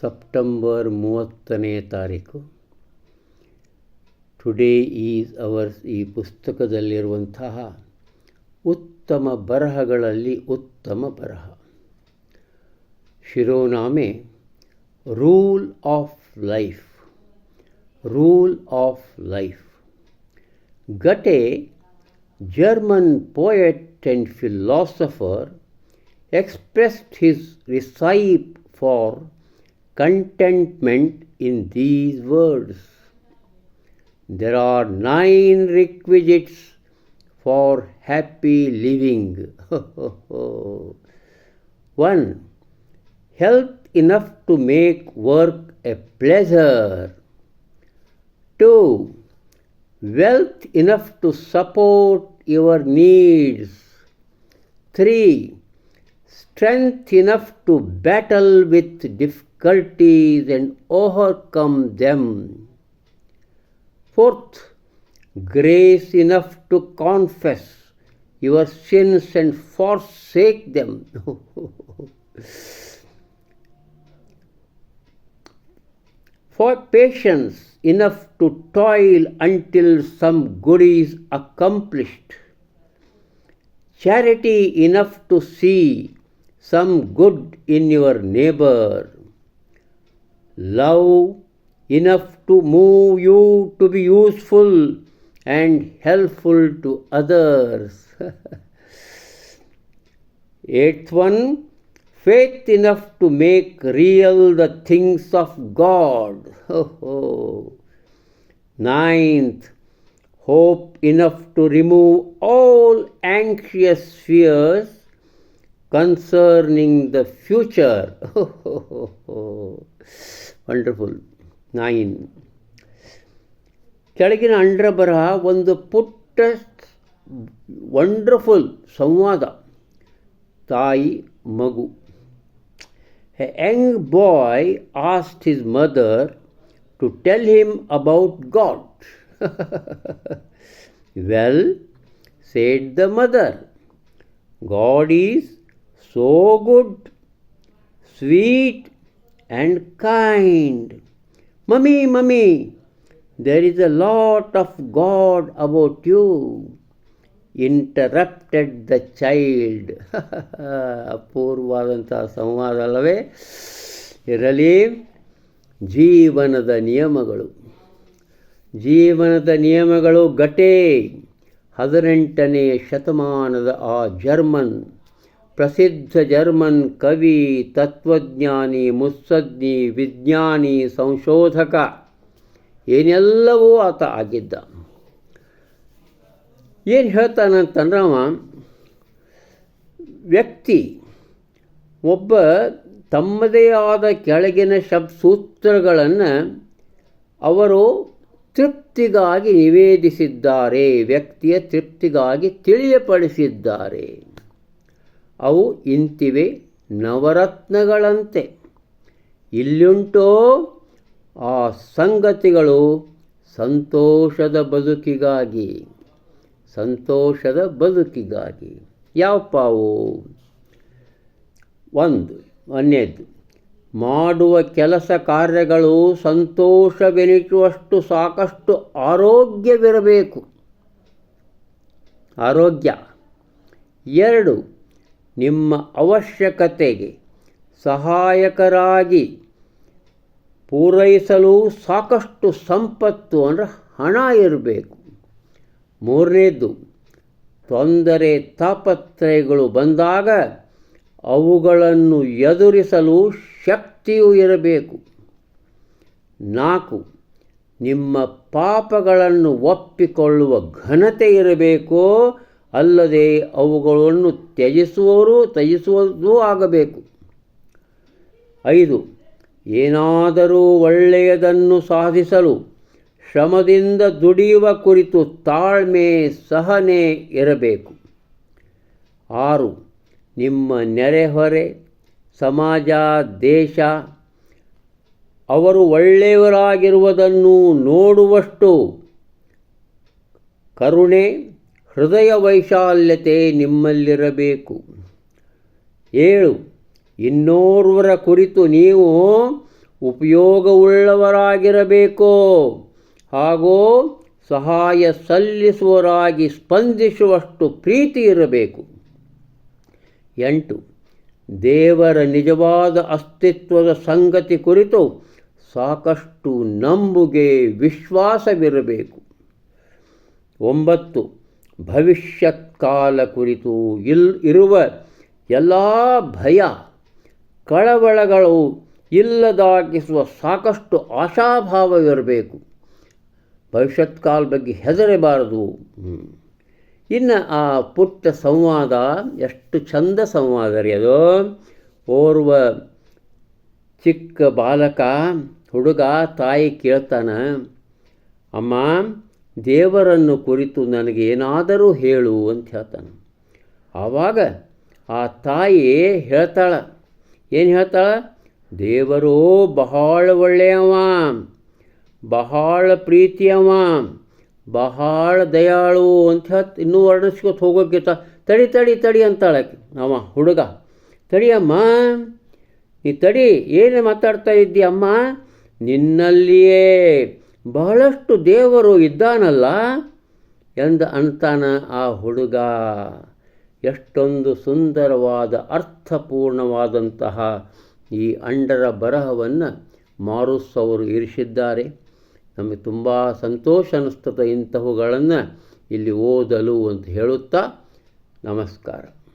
September ಮೂವತ್ತನೇ ತಾರೀಕು. Today is ours ಈ ಪುಸ್ತಕದಲ್ಲಿರುವಂತಹ ಉತ್ತಮ ಬರಹಗಳಲ್ಲಿ ಉತ್ತಮ ಬರಹ. ಶಿರೋನಾಮೆ rule of life rule of life Goethe German poet and philosopher expressed his recipe for contentment in these words There are nine requisites for happy living. One, health enough to make work a pleasure. Two, wealth enough to support your needs. Three, strength enough to battle with difficulties and overcome them. Fourth, grace enough to confess your sins and forsake them. For patience enough to toil until some good is accomplished. Charity enough to see some good in your neighbor. Love enough to move you to be useful and helpful to others. Eighth one, faith enough to make real the things of God. Ninth, hope enough to remove all anxious fears concerning the future. Wonderful nine ಕೆಳಗಿನ ಅಂಡ್ರ ಬರಹ ಒಂದು ಪುಟ್ಟ wonderful ಸಂವಾದ ತಾಯಿ ಮಗು a young boy asked his mother to tell him about God well said the mother God is so good, sweet, and kind. Mummy, mummy, there is a lot of God about you, interrupted the child. ಅಪೂರ್ವವಾದಂತಹ ಸಂವಾದ ಅಲ್ಲವೇ ಇರಲಿ ಜೀವನದ ನಿಯಮಗಳು ಜೀವನದ ನಿಯಮಗಳು ಗಟೆ ಹದಿನೆಂಟನೇ ಶತಮಾನದ ಆ ಜರ್ಮನ್ ಪ್ರಸಿದ್ಧ ಜರ್ಮನ್ ಕವಿ, ತತ್ವಜ್ಞಾನಿ ಮುತ್ಸಜ್ಞಿ ವಿಜ್ಞಾನಿ, ಸಂಶೋಧಕ ಏನೆಲ್ಲವೂ ಆತ ಆಗಿದ್ದ. ಏನು ಹೇಳ್ತಾನಂತಂದ್ರೆ ಅವ, ವ್ಯಕ್ತಿ ಒಬ್ಬ ತಮ್ಮದೇ ಆದ ಕೆಳಗಿನ ಶಬ್ ಸೂತ್ರಗಳನ್ನು ಅವರು ತೃಪ್ತಿಗಾಗಿ ನಿವೇದಿಸಿದ್ದಾರೆ, ವ್ಯಕ್ತಿಯ ತೃಪ್ತಿಗಾಗಿ ತಿಳಿಯಪಡಿಸಿದ್ದಾರೆ. ಅವು ಇಂತಿವೆ ನವರತ್ನಗಳಂತೆ. ಇಲ್ಲುಂಟೋ ಆ ಸಂಗತಿಗಳು ಸಂತೋಷದ ಬದುಕಿಗಾಗಿ ಸಂತೋಷದ ಬದುಕಿಗಾಗಿ. ಯಾವಪ್ಪಾವು ಒಂದು. ಒಂದನೇದು ಮಾಡುವ ಕೆಲಸ ಕಾರ್ಯಗಳು ಸಂತೋಷವೆನಿಸುವಷ್ಟು ಸಾಕಷ್ಟು ಆರೋಗ್ಯವಿರಬೇಕು. ಆರೋಗ್ಯ. ಎರಡು. ನಿಮ್ಮ ಅವಶ್ಯಕತೆಗೆ ಸಹಾಯಕರಾಗಿ ಪೂರೈಸಲು ಸಾಕಷ್ಟು ಸಂಪತ್ತು ಅಂದರೆ ಹಣ ಇರಬೇಕು. ಮೂರನೇದು, ತೊಂದರೆ ತಾಪತ್ರಯಗಳು ಬಂದಾಗ ಅವುಗಳನ್ನು ಎದುರಿಸಲು ಶಕ್ತಿಯೂ ಇರಬೇಕು. ನಾಲ್ಕು, ನಿಮ್ಮ ಪಾಪಗಳನ್ನು ಒಪ್ಪಿಕೊಳ್ಳುವ ಘನತೆ ಇರಬೇಕು ಅಲ್ಲದೆ ಅವುಗಳನ್ನು ತ್ಯಜಿಸುವವರು ತ್ಯಜಿಸುವುದೂ ಆಗಬೇಕು. ಐದು, ಏನಾದರೂ ಒಳ್ಳೆಯದನ್ನು ಸಾಧಿಸಲು ಶ್ರಮದಿಂದ ದುಡಿಯುವ ಕುರಿತು ತಾಳ್ಮೆ ಸಹನೆ ಇರಬೇಕು. ಆರು, ನಿಮ್ಮ ನೆರೆಹೊರೆ, ಸಮಾಜ, ದೇಶ, ಅವರು ಒಳ್ಳೆಯವರಾಗಿರುವುದನ್ನು ನೋಡುವಷ್ಟು ಕರುಣೆ ಹೃದಯ ವೈಶಾಲ್ಯತೆ ನಿಮ್ಮಲ್ಲಿರಬೇಕು. ಏಳು, ಇನ್ನೋರ್ವರ ಕುರಿತು ನೀವು ಉಪಯೋಗವುಳ್ಳವರಾಗಿರಬೇಕೋ ಹಾಗೂ ಸಹಾಯ ಸಲ್ಲಿಸುವರಾಗಿ ಸ್ಪಂದಿಸುವಷ್ಟು ಪ್ರೀತಿ ಇರಬೇಕು. ಎಂಟು, ದೇವರ ನಿಜವಾದ ಅಸ್ತಿತ್ವದ ಸಂಗತಿ ಕುರಿತು ಸಾಕಷ್ಟು ನಂಬುಗೆ ವಿಶ್ವಾಸವಿರಬೇಕು. ಒಂಬತ್ತು ಭವಿಷ್ಯತ್ ಕಾಲ ಕುರಿತು ಇಲ್ ಇರುವ ಎಲ್ಲ ಭಯ ಕಳವಳಗಳು ಇಲ್ಲದಾಗಿಸುವ ಸಾಕಷ್ಟು ಆಶಾಭಾವವಿರಬೇಕು. ಭವಿಷ್ಯತ್ ಕಾಲ ಬಗ್ಗೆ ಹೆದರಬಾರದು. ಇನ್ನು ಆ ಪುಟ್ಟ ಸಂವಾದ, ಎಷ್ಟು ಚಂದ ಸಂವಾದ ರೀ ಅದು. ಓರ್ವ ಚಿಕ್ಕ ಬಾಲಕ, ಹುಡುಗ ತಾಯಿ ಕೇಳ್ತಾನ, ಅಮ್ಮ ದೇವರನ್ನು ಕುರಿತು ನನಗೆ ಏನಾದರೂ ಹೇಳು ಅಂತ ಹೇಳ್ತಾನೆ. ಆವಾಗ ಆ ತಾಯಿ ಹೇಳ್ತಾಳ, ಏನು ಹೇಳ್ತಾಳ? ದೇವರು, ಬಹಳ ಒಳ್ಳೆಯವ, ಬಹಳ ಪ್ರೀತಿಯವ, ಬಹಳ ದಯಾಳು ಅಂತ ಹೇಳ್ತ, ಇನ್ನೂ ವರ್ಣಿಸ್ಕೊತ ಹೋಗೋಕ್ಕಿಂತ ತಡಿ ತಡಿ ತಡಿ ಅಂತಾಳೆ ಅವ ಹುಡುಗ, ತಡಿಯಮ್ಮ, ನೀ ತಡಿ, ಏನು ಮಾತಾಡ್ತಾ ಇದ್ದೀಯಮ್ಮ? ನಿನ್ನಲ್ಲಿಯೇ ಬಹಳಷ್ಟು ದೇವರು ಇದ್ದಾನಲ್ಲ ಎಂದ ಅಂತಾನ ಆ ಹುಡುಗ. ಎಷ್ಟೊಂದು ಸುಂದರವಾದ, ಅರ್ಥಪೂರ್ಣವಾದಂತಹ ಈ ಅಂಡರ ಬರಹವನ್ನು ಮಾರುಸ್ ಅವರು ಇರಿಸಿದ್ದಾರೆ. ನಮಗೆ ತುಂಬ ಸಂತೋಷ ಅನ್ನಿಸ್ತದೆ ಇಂತಹವುಗಳನ್ನು ಇಲ್ಲಿ ಓದಲು ಅಂತ ಹೇಳುತ್ತಾ ನಮಸ್ಕಾರ.